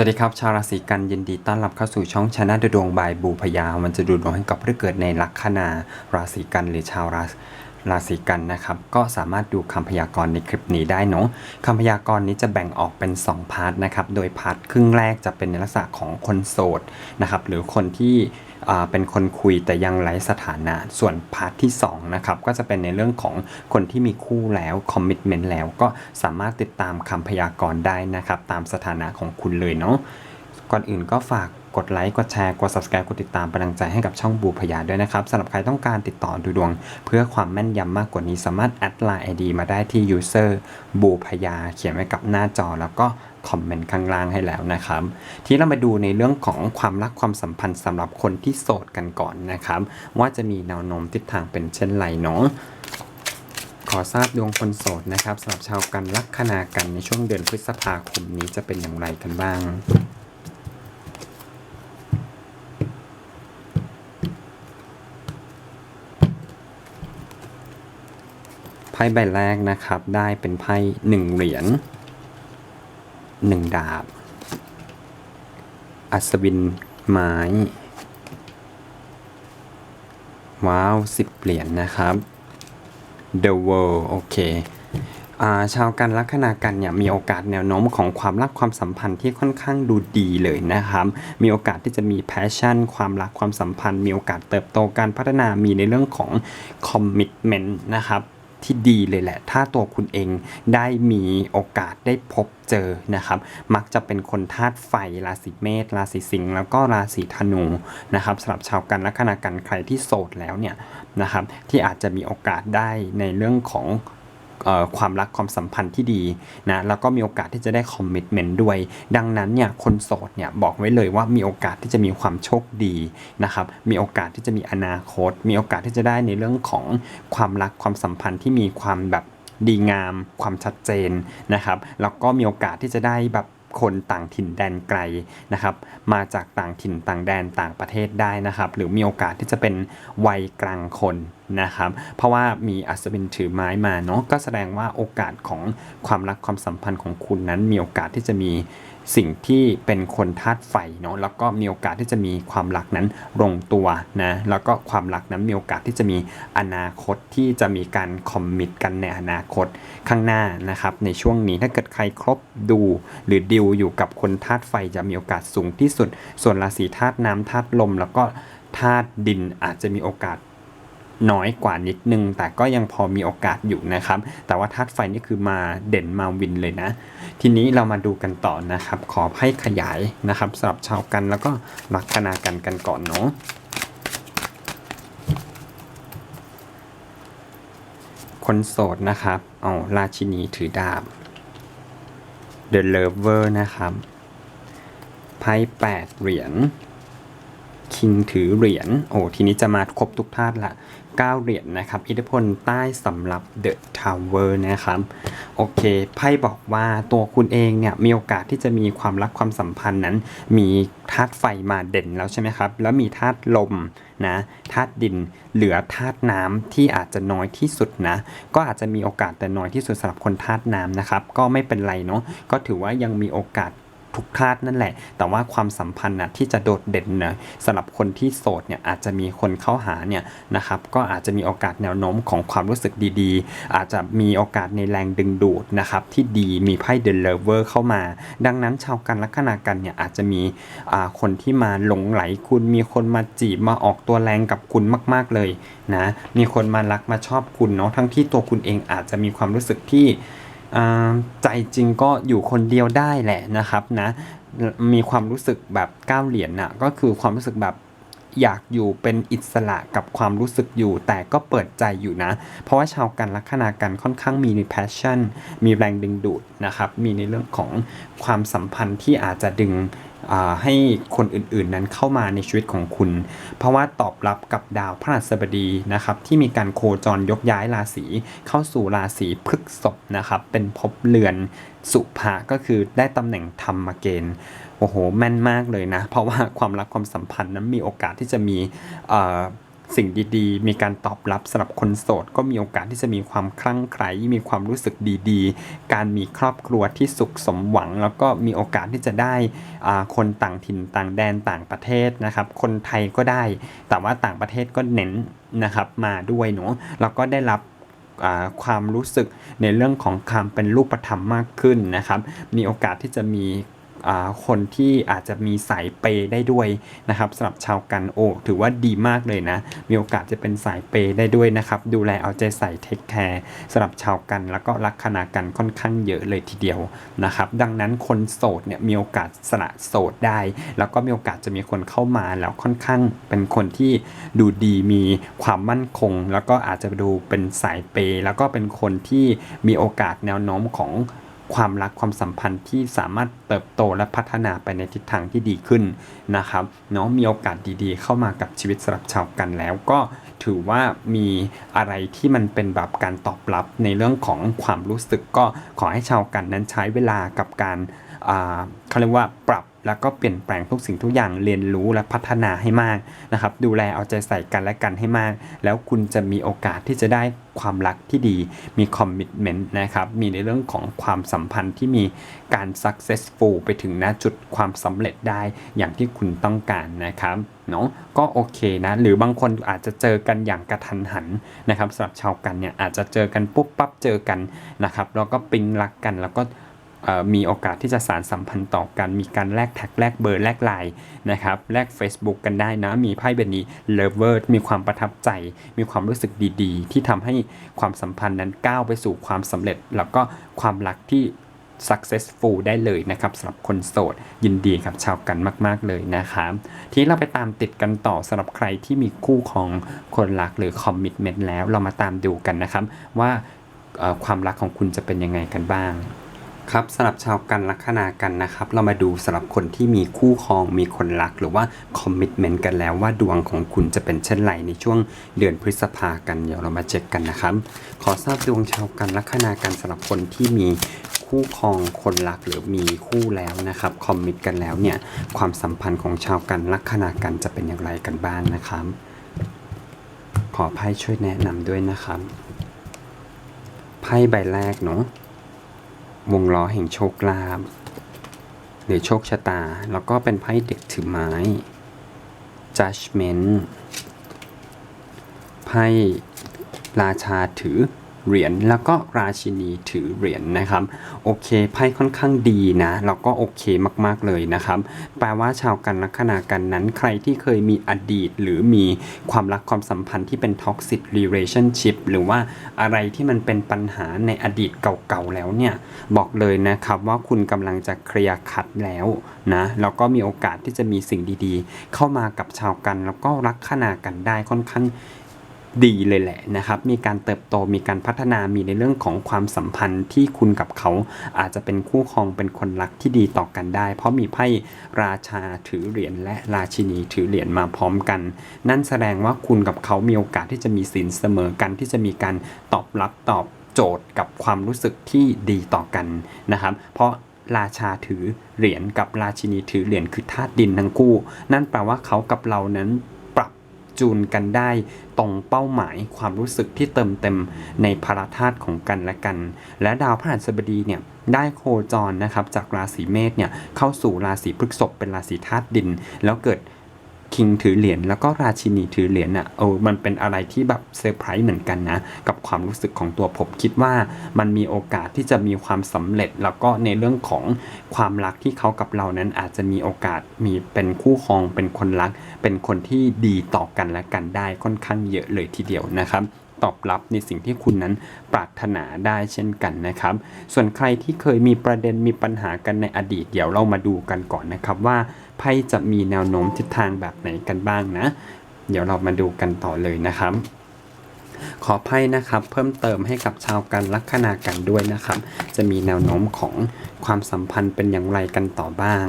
วัสดีครับ ชาวราศีกันยินดีต้อนรับเข้าสู่ช่องชนะดวงบายบูพยา มันจะดูดวงให้กับผู้เกิดในลัคนาราศีกันหรือชาวราศี ราศีกันนะครับ ก็สามารถดูคำพยากรณ์ในคลิปนี้ได้เนาะคำพยากรณ์นี้จะแบ่งออกเป็น 2 พาร์ทนะครับ โดยพาร์ทครึ่งแรกจะเป็นในลักษณะของคนโสดนะครับ หรือคนที่เป็นคนคุยแต่ยังไร้สถานะ ส่วนพาร์ทที่2นะครับก็จะเป็นในเรื่องของคนที่มีคู่แล้วคอมมิชเมนต์แล้วก็สามารถติดตามคำพยากรณ์ได้นะครับ ตามสถานะของคุณเลยเนาะก่อนอื่นก็ฝาก กดไลค์ กดแชร์ กด subscribe กดติดตามเป็นกำลังใจให้กับช่องบูพยาด้วยนะครับสำหรับใครต้องการติดต่อดูดวง เพื่อความแม่นยำมากกว่านี้สามารถแอดไลน์ ID มาได้ที่ user บูพยา เขียนไว้กับหน้าจอแล้วก็คอมเมนต์ข้างล่างให้แล้วนะครับ ที่เรามาดูในเรื่องของความรักความสัมพันธ์สำหรับคนที่โสดกันก่อนนะครับ ว่าจะมีแนวโน้มทิศทางเป็นเช่นไรเนาะขอทราบดวงคนโสดนะครับสำหรับชาวกันลัคนากันในช่วงเดือนพฤษภาคมนี้จะเป็นอย่างไรกันบ้าง พ่ใบแรกนะครับ ได้เป็นไพ่หนึ่งเหรียญหนึ่งดาบ อัศวินไม้ ว้าวสิบเหรียญนะครับ The World โอเคาชาวกันลัคนากันเนี่ยมีโอกาสแนวโน้มของความรักความสัมพันธ์ที่ค่อนข้างดูดีเลยนะครับ มีโอกาสที่จะมี passion ความรักความสัมพันธ์ มีโอกาสเติบโตการพัฒนามีในเรื่องของ commitment นะครับ ที่ดีเลยแหละ ถ้าตัวคุณเองได้มีโอกาสได้พบเจอนะครับ มักจะเป็นคนธาตุไฟราศีเมษราศีสิงห์แล้วก็ราศีธนูนะครับสำหรับชาวกันลัคนากันใครที่โสดแล้วเนี่ยนะครับที่อาจจะมีโอกาสได้ในเรื่องของ ความรักความสัมพันธ์ที่ดีนะแล้วก็มีโอกาสที่จะได้คอมมิชเมนต์ด้วย ดังนั้นเนี่ยคนโสดเนี่ยบอกไว้เลยว่ามีโอกาสที่จะมีความโชคดีนะครับมีโอกาสที่จะมีอนาคต มีโอกาสที่จะได้ในเรื่องของความรักความสัมพันธ์ที่มีความแบบดีงาม ความชัดเจนนะครับแล้วก็มีโอกาสที่จะได้แบบ คนต่างถิ่นแดนไกลนะครับ มาจากต่างถิ่นต่างแดนต่างประเทศได้นะครับ หรือมีโอกาสที่จะเป็นวัยกลางคนนะครับ เพราะว่ามีอัศวินถือไม้มาเนาะก็แสดงว่าโอกาสของความรักความสัมพันธ์ของคุณนั้นมีโอกาสที่จะมี สิ่งที่เป็นคนธาตุไฟเนาะแล้วก็มีโอกาสที่จะมีความรักนั้นลงตัวนะแล้วก็ความรักนั้นมีโอกาสที่จะมีอนาคตที่จะมีการคอมมิตกันในอนาคตข้างหน้านะครับในช่วงนี้ถ้าเกิดใครครบดูหรือดิวอยู่กับคนธาตุไฟจะมีโอกาสสูงที่สุด ส่วนราศีธาตุน้ำธาตุลม แล้วก็ธาตุดินอาจจะมีโอกาส น้อยกว่านิดนึง แต่ก็ยังพอมีโอกาสอยู่นะครับ แต่ว่าธาตุไฟนี่คือมาเด่นมาวินเลยนะ ทีนี้เรามาดูกันต่อนะครับ ขอให้ขยายนะครับสำหรับชาวกันแล้วก็ลัคนากันกันก่อนเนาะคนโสดนะครับเอาราชินีถือดาบ The Lover นะครับ ไพ่แปดเหรียญ คิงถือเหรียญ โอ้ ทีนี้จะมาครบทุกธาตุละ 9 เหรียญนะครับ อิทธิพลใต้สำหรับ The Tower นะครับ โอเค ไพ่บอกว่าตัวคุณเองเนี่ยมีโอกาสที่จะมีความรักความสัมพันธ์นั้น มีธาตุไฟมาเด่นแล้วใช่ไหมครับ แล้วมีธาตุลมนะธาตุดินเหลือธาตุน้ำที่อาจจะน้อยที่สุดนะ ก็อาจจะมีโอกาสแต่น้อยที่สุดสำหรับคนธาตุน้ำนะครับ ก็ไม่เป็นไรเนาะก็ถือว่ายังมีโอกาส ทุกธาตุนั่นแหละ แต่ว่าความสัมพันธ์นะที่จะโดดเด่นนะสำหรับคนที่โสดเนี่ยอาจจะมีคนเข้าหาเนี่ยนะครับก็อาจจะมีโอกาสแนวโน้มของความรู้สึกดีๆ อาจจะมีโอกาสในแรงดึงดูดนะครับที่ดีมีไพ่เดลเวอร์เข้ามา ดังนั้นชาวกันลัคนากันเนี่ยอาจจะมีคนที่มาหลงไหลคุณมีคนมาจีบมาออกตัวแรงกับคุณมาก ๆเลยนะมีคนมารักมาชอบคุณเนาะทั้งที่ตัวคุณเองอาจจะมีความรู้สึกที่ ใจจริงก็อยู่คนเดียวได้แหละนะครับนะมีความรู้สึกแบบก้าวเหรียญน่ะก็คือความรู้สึกแบบอยากอยู่เป็นอิสระกับความรู้สึกอยู่ แต่ก็เปิดใจอยู่นะ เพราะว่าชาวกันลัคนากันค่อนข้างมีใน passion มีแรงดึงดูดนะครับ มีในเรื่องของความสัมพันธ์ที่อาจจะดึง ให้คนอื่นๆนั้นเข้ามาในชีวิตของคุณ เพราะว่าตอบรับกับดาวพฤหัสบดีนะครับที่มีการโคจรยกย้ายราศีเข้าสู่ราศีพฤกษภนะครับเป็นภพเรือนสุภะก็คือได้ตำแหน่งธรรมเกณฑ์โอ้โหแม่นมากเลยนะ เพราะว่าความรักความสัมพันธ์นั้นมีโอกาสที่จะมี สิ่งดีๆ มีการตอบรับสำหรับคนโสด ก็มีโอกาสที่จะมีความคลั่งไคล้มีความรู้สึกดีๆ การมีครอบครัวที่สุขสมหวัง แล้วก็มีโอกาสที่จะได้คนต่างถิ่นต่างแดนต่างประเทศนะครับ คนไทยก็ได้ แต่ว่าต่างประเทศก็เน้นนะครับมาด้วยเนาะแล้วก็ได้รับความรู้สึกในเรื่องของความเป็นรูปธรรมมากขึ้นนะครับ มีโอกาสที่จะมี คนที่อาจจะมีสายเปย์ได้ด้วยนะครับสำหรับชาวกันโอถือว่าดีมากเลยนะ มีโอกาสจะเป็นสายเปย์ได้ด้วยนะครับ ดูแลเอาใจใส่เทคแคร์สำหรับชาวกันแล้วก็ลักคนากันค่อนข้างเยอะเลยทีเดียวนะครับ ดังนั้นคนโสดเนี่ยมีโอกาสสละโสดได้ แล้วก็มีโอกาสจะมีคนเข้ามาแล้วค่อนข้างเป็นคนที่ดูดีมีความมั่นคง แล้วก็อาจจะดูเป็นสายเปย์แล้วก็เป็นคนที่มีโอกาสแนวโน้มของ ความรักความสัมพันธ์ที่สามารถเติบโตและพัฒนาไปในทิศทางที่ดีขึ้นนะครับเนาะมีโอกาสดีๆ เข้ามากับชีวิตสำหรับชาวกันแล้วก็ถือว่ามีอะไรที่มันเป็นแบบการตอบรับในเรื่องของความรู้สึกก็ขอให้ชาวกันนั้นใช้เวลากับการ เขาเรียกว่าปรับแล้วก็เปลี่ยนแปลงทุกสิ่งทุกอย่างเรียนรู้และพัฒนาให้มากนะครับ ดูแลเอาใจใส่กันและกันให้มาก แล้วคุณจะมีโอกาสที่จะได้ความรักที่ดี มีคอมมิชเมนต์นะครับ มีในเรื่องของความสัมพันธ์ที่มีการ successful ไปถึงณจุดความสำเร็จได้อย่างที่คุณต้องการนะครับเนาะก็โอเคนะ หรือบางคนอาจจะเจอกันอย่างกระทันหันนะครับสำหรับชาวกันเนี่ยอาจจะเจอกันปุ๊บปั๊บเจอกันนะครับแล้วก็ปิ๊งรักกันแล้วก็ มีโอกาสที่จะสารสัมพันธ์ต่อกัน มีการแลกแท็กแลกเบอร์แลกไลน์นะครับแลก Facebook กันได้นะ มีไพ่เบนี้เลเวอร์มีความประทับใจ มีความรู้สึกดีๆ ที่ทำให้ความสัมพันธ์นั้นก้าวไปสู่ความสำเร็จ แล้วก็ความรักที่ successful ได้เลยนะครับสำหรับคนโสด ยินดีกับชาวกันมาก ๆ เลยนะครับทีนี้เราไปตามติดกันต่อสำหรับใครที่มีคู่ของคนรักหรือ commitment แล้วเรามาตามดูกันนะครับ ว่าความรักของคุณจะเป็นยังไงกันบ้าง ครับสำหรับชาวกันลัคนากันนะครับ เรามาดูสำหรับคนที่มีคู่ครองมีคนรักหรือว่าคอมมิชเมนต์กันแล้วว่าดวงของคุณจะเป็นเช่นไรในช่วงเดือนพฤษภากันเดี๋ยวเรามาเช็คกันนะครับ ขอทราบดวงชาวกันลัคนากันสำหรับคนที่มีคู่ครองคนรักหรือมีคู่แล้วนะครับคอมมิตกันแล้วเนี่ยความสัมพันธ์ของชาวกันลัคนากันจะเป็นอย่างไรกันบ้างนะครับ ขอไพ่ช่วยแนะนำด้วยนะครับไพ่ใบแรกเนาะ วงล้อแห่งโชคลาภหรือโชคชะตา แล้วก็เป็นไพ่เด็กถือไม้ judgment ไพ่ราชาถือ เหรียญแล้วก็ราชินีถือเหรียญนะครับ โอเคไพ่ค่อนข้างดีนะแล้วก็โอเคมากๆเลยนะครับ แปลว่าชาวกันลัคนากันนั้นใครที่เคยมีอดีต หรือมีความรักความสัมพันธ์ที่เป็น toxic relationship หรือว่าอะไรที่มันเป็นปัญหาในอดีตเก่าๆแล้วเนี่ย บอกเลยนะครับว่าคุณกำลังจะเคลียร์คัดแล้วนะแล้วก็มีโอกาสที่จะมีสิ่งดีๆ เข้ามากับชาวกัน แล้วก็รักขนากันได้ค่อนข้าง ดีเลยแหละนะครับ มีการเติบโตมีการพัฒนามีในเรื่องของความสัมพันธ์ที่คุณกับเขาอาจจะเป็นคู่ครองเป็นคนรักที่ดีต่อกันได้ เพราะมีไพ่ราชาถือเหรียญและราชินีถือเหรียญมาพร้อมกัน นั่นแสดงว่าคุณกับเขามีโอกาสที่จะมีสินเสมอกันที่จะมีการตอบรับตอบโจทย์กับความรู้สึกที่ดีต่อกันนะครับ เพราะราชาถือเหรียญกับราชินีถือเหรียญคือธาตุดินทั้งคู่ นั่นแปลว่าเขากับเรานั้น จูนกันได้ ตรงเป้าหมายความรู้สึกที่เติมเต็มในพาราธาตุของกันและกัน และดาวพฤหัสบดีเนี่ยได้โคจรนะครับจากราศีเมษเนี่ยเข้าสู่ราศีพฤษภเป็นราศีธาตุดิน แล้วเกิด คิงถือเหรียญแล้วก็ราชินีถือเหรียญอะเออมันเป็นอะไรที่แบบเซอร์ไพรส์เหมือนกันนะ กับความรู้สึกของตัวผมคิดว่ามันมีโอกาสที่จะมีความสำเร็จ แล้วก็ในเรื่องของความรักที่เขากับเรานั้นอาจจะมีโอกาสมีเป็นคู่ครองเป็นคนรัก เป็นคนที่ดีต่อกันและกันได้ค่อนข้างเยอะเลยทีเดียวนะครับตอบรับในสิ่งที่คุณนั้นปรารถนาได้เช่นกันนะครับ ส่วนใครที่เคยมีประเด็นมีปัญหากันในอดีต เดี๋ยวเรามาดูกันก่อนนะครับว่า ไพ่จะมีแนวโน้มทิศทางแบบไหนกันบ้างนะ เดี๋ยวเรามาดูกันต่อเลยนะครับ ขอไพ่นะครับ เพิ่มเติมให้กับชาวกันลัคนากันด้วยนะครับ จะมีแนวโน้มของความสัมพันธ์เป็นอย่างไรกันต่อบ้าง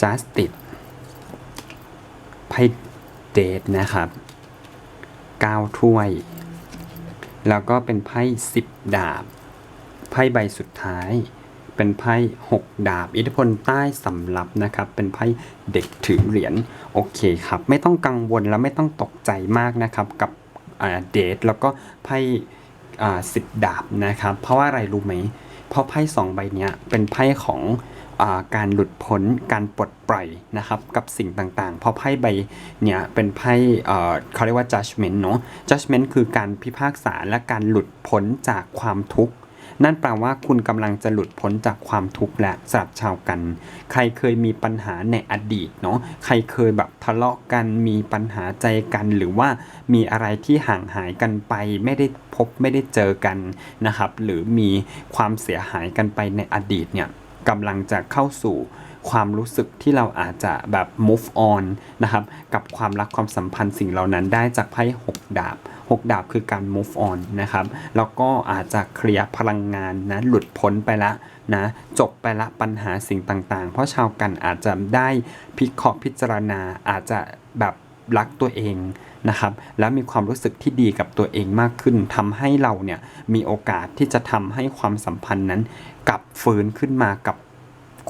justice ไพ่เดทนะครับ9ถ้วย แล้วก็เป็นไพ่10ดาบ ไพ่ใบสุดท้าย เป็นไพ่หกดาบ อิทธิพลใต้สำรับนะครับ เป็นไพ่เด็กถือเหรียญโอเคครับ ไม่ต้องกังวลและไม่ต้องตกใจมากนะครับ กับเดทแล้วก็ไพ่สิบดาบนะครับ เพราะว่าอะไรรู้ไหม เพราะไพ่สองใบเนี้ยเป็นไพ่ของอการหลุดพ้นการปลดปล่อยนะครับ กับสิ่งต่างๆ เพราะไพ่ใบเนี้ยเป็นไพ่เขาเรียกว่า judgment เนอะ judgment คือการพิพากษาและการหลุดพ้นจากความทุกข์ นั่นแปลว่าคุณกำลังจะหลุดพ้นจากความทุกข์และสำหรับชาวกัน ใครเคยมีปัญหาในอดีตเนาะใครเคยแบบทะเลาะกันมีปัญหาใจกันหรือว่ามีอะไรที่ห่างหายกันไป ไม่ได้พบไม่ได้เจอกันนะครับ หรือมีความเสียหายกันไปในอดีตเนี่ยกำลังจะเข้าสู่ ความรู้สึกที่เราอาจจะแบบ move on นะครับกับความรักความสัมพันธ์สิ่งเหล่านั้นได้จากไพ่หกดาบหกดาบคือการ move on นะครับแล้วก็อาจจะเคลียร์พลังงานนะหลุดพ้นไปละนะจบไปละปัญหาสิ่งต่างๆ เพราะชาวกันอาจจะได้พิเคราะห์พิจารณาอาจจะแบบรักตัวเองนะครับแล้วมีความรู้สึกที่ดีกับตัวเองมากขึ้นทำให้เราเนี่ยมีโอกาสที่จะทำให้ความสัมพันธ์นั้นกลับฟื้นขึ้นมากับ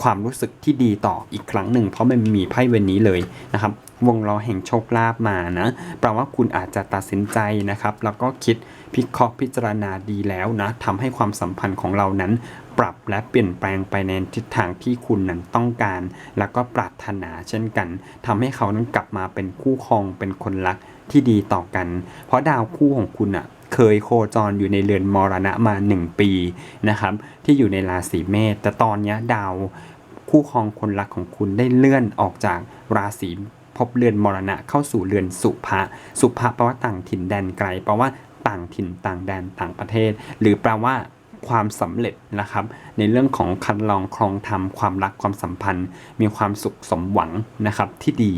ความรู้สึกที่ดีต่ออีกครั้งหนึ่ง เพราะมันมีไพ่เวนนี้เลยนะครับวงล้อแห่งโชคลาภมานะแปลว่าคุณอาจจะตัดสินใจนะครับ แล้วก็คิดพิเคราะห์พิจารณาดีแล้วนะทำให้ความสัมพันธ์ของเรานั้น ปรับและเปลี่ยนแปลงไปในทิศทางที่คุณนั้นต้องการ แล้วก็ปรารถนาเช่นกันทำให้เขานั้นกลับมาเป็นคู่ครองเป็นคนรักที่ดีต่อกัน เพราะดาวคู่ของคุณอะ เคยโคจรอยู่ในเรือนมรณะมา 1 ปีนะครับที่อยู่ในราศีเมษแต่ตอนนี้ดาวคู่ครองคนรักของคุณได้เลื่อนออกจากราศีพบเรือนมรณะเข้าสู่เรือนสุภะสุภะแปลว่าต่างถิ่นแดนไกลแปลว่าต่างถิ่นต่างแดนต่างประเทศ หรือแปลว่า ความสำเร็จนะครับ ในเรื่องของคันลองครองธรรมความรักความสัมพันธ์ มีความสุขสมหวังนะครับที่ดี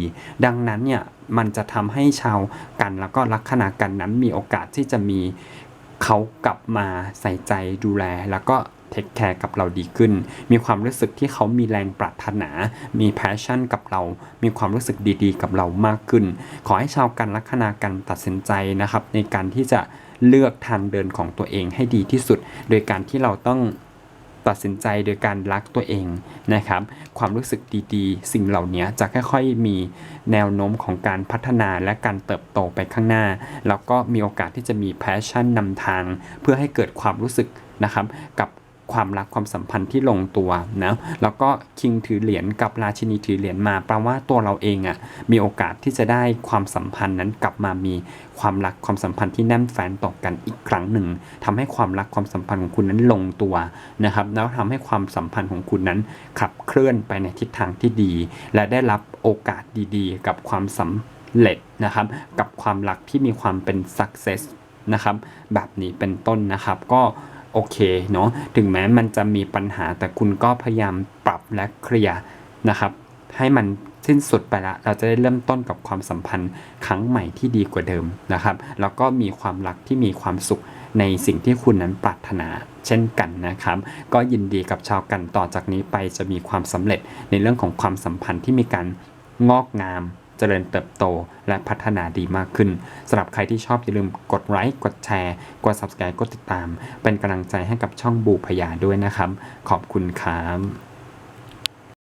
ดังนั้นเนี่ยมันจะทำให้ชาวกันแล้วก็ลัคนากันนั้นมีโอกาสที่จะมีเขากลับมาใส่ใจดูแลแล้วก็เทคแคร์กับเราดีขึ้น มีความรู้สึกที่เขามีแรงปรารถนา มีแพชชั่นกับเรา มีความรู้สึกดีๆ กับเรามากขึ้น ขอให้ชาวกันลัคนากันตัดสินใจนะครับ ในการที่จะ เลือกทางเดินของตัวเองให้ดีที่สุด โดยการที่เราต้องตัดสินใจโดยการรักตัวเองนะครับ ความรู้สึกดีๆ สิ่งเหล่านี้จะค่อยๆมีแนวโน้มของการพัฒนาและการเติบโตไปข้างหน้า แล้วก็มีโอกาสที่จะมีแพชชั่นนำทาง เพื่อให้เกิดความรู้สึกนะครับกับ ความรักความสัมพันธ์ที่ลงตัวนะแล้วก็คิงถือเหรียญกับราชินีถือเหรียญมาแปลว่าตัวเราเองอะ่ะมีโอกาสที่จะได้ความสัมพันธ์นั้นกลับมามีความรักความสัมพันธ์ที่แน่นแฟ้นต่อกันอีกครั้งหนึ่งทำให้ความรักความสัมพันธ์ของคุณนั้นลงตัวนะครับแล้วทำให้ความสัมพันธ์ของคุณนั้นขับเคลื่อนไปในทิศทางที่ดี และได้รับโอกาสดีๆ กับความสำเร็จนะครับกับความรักที่มีความเป็น success นะครับแบบนี้เป็นต้นนะครับก็ โอเคเนาะถึงแม้มันจะมีปัญหาแต่คุณก็พยายามปรับและเคลียร์นะครับ ให้มันสิ้นสุดไปละ เราจะได้เริ่มต้นกับความสัมพันธ์ครั้งใหม่ที่ดีกว่าเดิมนะครับ แล้วก็มีความรักที่มีความสุขในสิ่งที่คุณนั้นปรารถนาเช่นกันนะครับ ก็ยินดีกับชาวกันต่อจากนี้ไปจะมีความสำเร็จในเรื่องของความสัมพันธ์ที่มีการงอกงาม เจริญเติบโต และพัฒนาดีมากขึ้นสำหรับใครที่ชอบอย่าลืมกดไลค์กดแชร์ กด subscribe กดติดตาม เป็นกำลังใจให้กับช่องบูพยาด้วยนะครับ ขอบคุณครับ